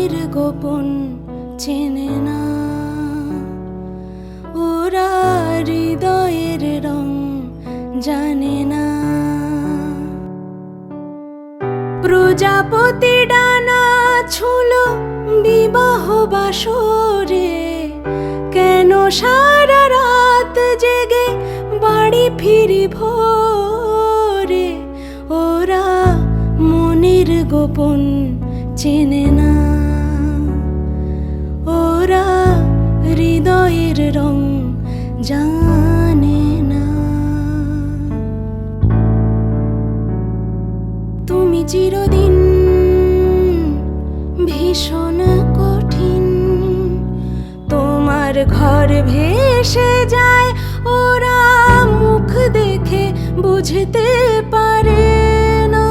মনের গোপন চেনে না। ওরা হৃদয়ের রং জানে না। প্রজাপতি ডানা ছুলো বিবাহ বাসরে, কেন সারা রাত জেগে বাড়ি ফিরি ভোরে? ওরা মনের গোপন চেনে না। হৃদয়ের রং জানে না। তুমি চিরদিন ভীষণ কঠিন। তোমার ঘর ভেসে যায়, ওরা মুখ দেখে বুঝতে পারে না।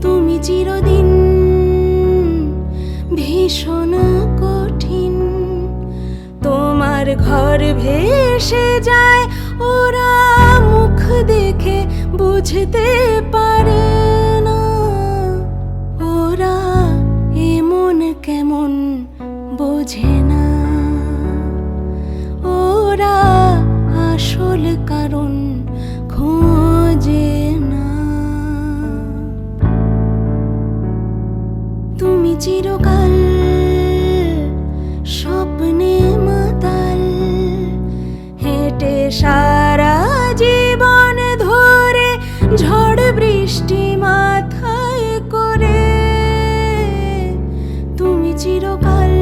তুমি চিরদিন ভীষণ কঠিন। তোমার ঘর ভেসে যায়, ওরা মুখ দেখে বুঝতে পারে না। ওরা এমন কেমন বোঝে না। ওরা আসল কারণ খোঁজে না। তুমি চিরকাল বৃষ্টি মাথায় করে তুমি চিরকাল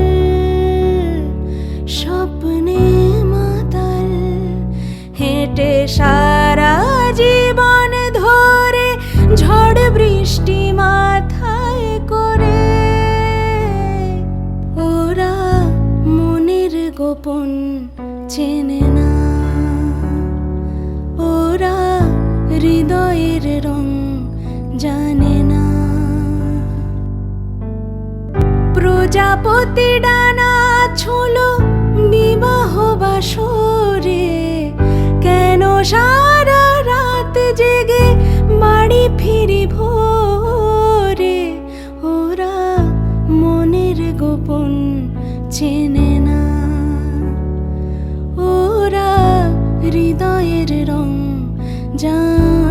স্বপ্নে মাতাল। হেঁটে সারা জীবন ধরে ঝড় বৃষ্টি মাথায় করে। ওরা মনের গোপন চেনে না। ওরা হৃদয়ের রং জানে না। প্রজাপতি ডানা ছুলো বিবাহ বাসরে, কেন সারা রাত জেগে বাড়ি ফিরি ভোরে ওরা মনের গোপন চেনে না। ওরা হৃদয়ের রং জানে